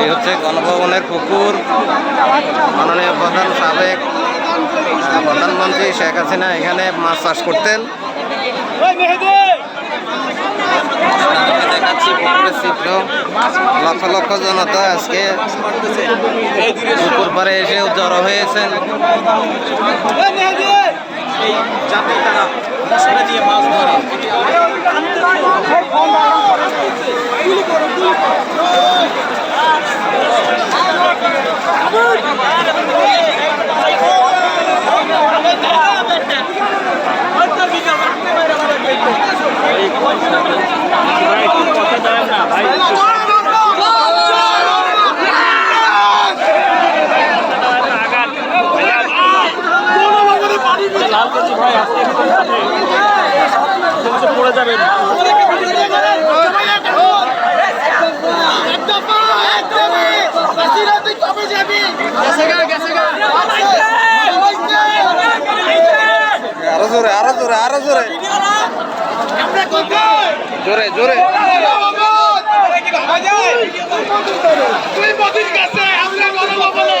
এই হচ্ছে গণভবনের পুকুর। মাননীয় প্রধান সাবেক প্রধানমন্ত্রী শেখ হাসিনা এখানে মাছ চাষ করতেন। আপনাদেরকে দেখাচ্ছি পুকুরের চিত্র। লক্ষ লক্ষ জনতা আজকে পুকুর পাড়ে এসে জড়ো হয়েছেন। মাছ ধরে। পড়ে যাবেন আরও জোরে আরও জোরে আরও জোরে। জোরে জোরে। তুই মোদির কাছে আমরা গণভবনে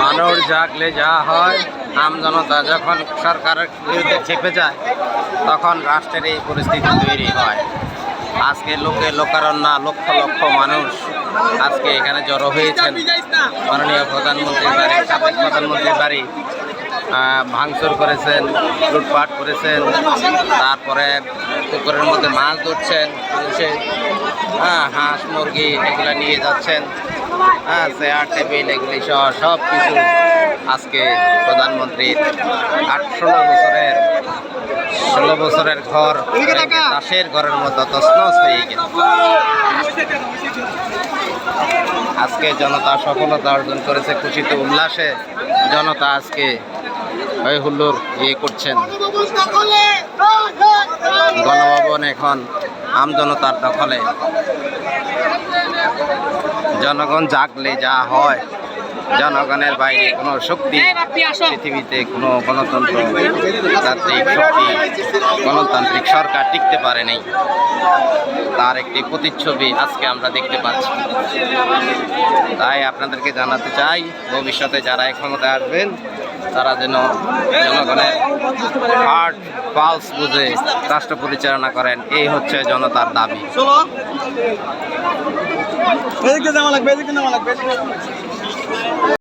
মানুষ জাগলে যা হয়, আম জনতা যখন সরকারের বিরুদ্ধে চেপে যায়, তখন রাষ্ট্রের এই পরিস্থিতি তৈরি হয়। আজকে লোকে লোকারণ্য লক্ষ লক্ষ মানুষ আজকে এখানে জড়ো হয়েছেন মাননীয় প্রধানমন্ত্রীর বাড়ি, সাবেক প্রধানমন্ত্রীর বাড়ি ভাঙচুর করেছেন, লুটপাট করেছেন, তারপরে পুকুরের মধ্যে মাছ ধরছেন এসে হ্যাঁ হাঁস, মুরগি এগুলো নিয়ে যাচ্ছেন হ্যাঁ চেয়ার, টেবিল এগুলি সহ সব কিছু আজকে প্রধানমন্ত্রীর আট ষোলো বছরের ষোলো বছরের ঘর তাসের ঘরের মতো তসনস হয়ে গেল আজকে জনতা সফলতা অর্জন করেছে, খুশিতে উল্লাসে জনতা আজকে হই হুল্লোর ইয়ে করছেন। গণভবন এখন আম জনতার দখলে। জনগণ জাগলে যা হয়, জনগণের বাইরে কোনো শক্তি পৃথিবীতে, কোনো গণতন্ত্র শক্তি, গণতান্ত্রিক সরকার টিকতে পারে নাই। তার একটি প্রতিচ্ছবি আজকে আমরা দেখতে পাচ্ছি। তাই আপনাদেরকে জানাতে চাই, ভবিষ্যতে যারা ক্ষমতায় আসবেন, তারা যেন জনগণের হার্ট পালস বুঝে রাষ্ট্র পরিচালনা করেন, এই হচ্ছে জনতার দাবি।